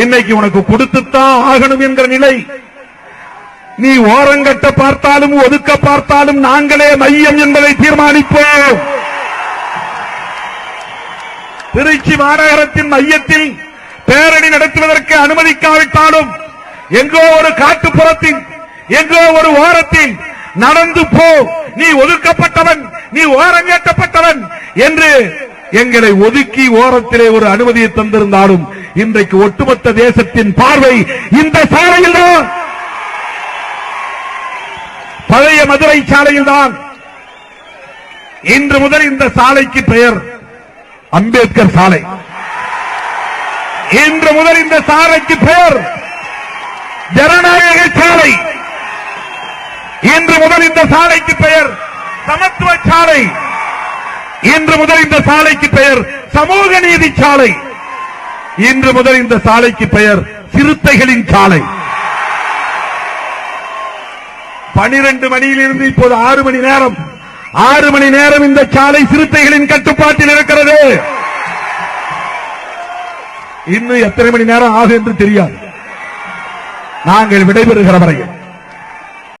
இன்னைக்கு உனக்கு கொடுத்துத்தான் ஆகணும் என்கிற நிலை. நீ ஓரங்கட்ட பார்த்தாலும் ஒதுக்க பார்த்தாலும் நாங்களே மையம் என்பதை தீர்மானிப்போம். திருச்சி மாநகரத்தின் மையத்தில் பேரணி நடத்துவதற்கு அனுமதிக்காவிட்டாலும் எங்கோ ஒரு காட்டுப்புறத்தில் எங்கோ ஒரு ஓரத்தில் நடந்து போ. நீ ஒதுக்கப்பட்டவன் நீ ஓரங்கேட்டப்பட்டவன் என்று எங்களை ஒதுக்கி ஓரத்திலே ஒரு அனுமதியை தந்திருந்தாலும் இன்றைக்கு ஒட்டுமொத்த தேசத்தின் பார்வை இந்த சாலையில் தான் பழைய மதுரை சாலையில் தான் இன்று முதல் இந்த சாலைக்கு பெயர் அம்பேத்கர் சாலை. இன்று முதல் இந்த சாலைக்கு பெயர் ஜனநாயக சாலை. இன்று முதல் இந்த சாலைக்கு பெயர் சமத்துவ சாலை. இன்று முதல் இந்த சாலைக்கு பெயர் சமூக நீதி சாலை. இன்று முதல் இந்த சாலைக்கு பெயர் சிறுத்தைகளின் சாலை. பனிரெண்டு மணியிலிருந்து இப்போது ஆறு மணி நேரம். ஆறு மணி நேரம் இந்த சாலை சிறுத்தைகளின் கட்டுப்பாட்டில் இருக்கிறது. இன்னும் எத்தனை மணி நேரம் ஆகும் என்று தெரியாது. நாங்கள் விடைபெறுகிற வரையில்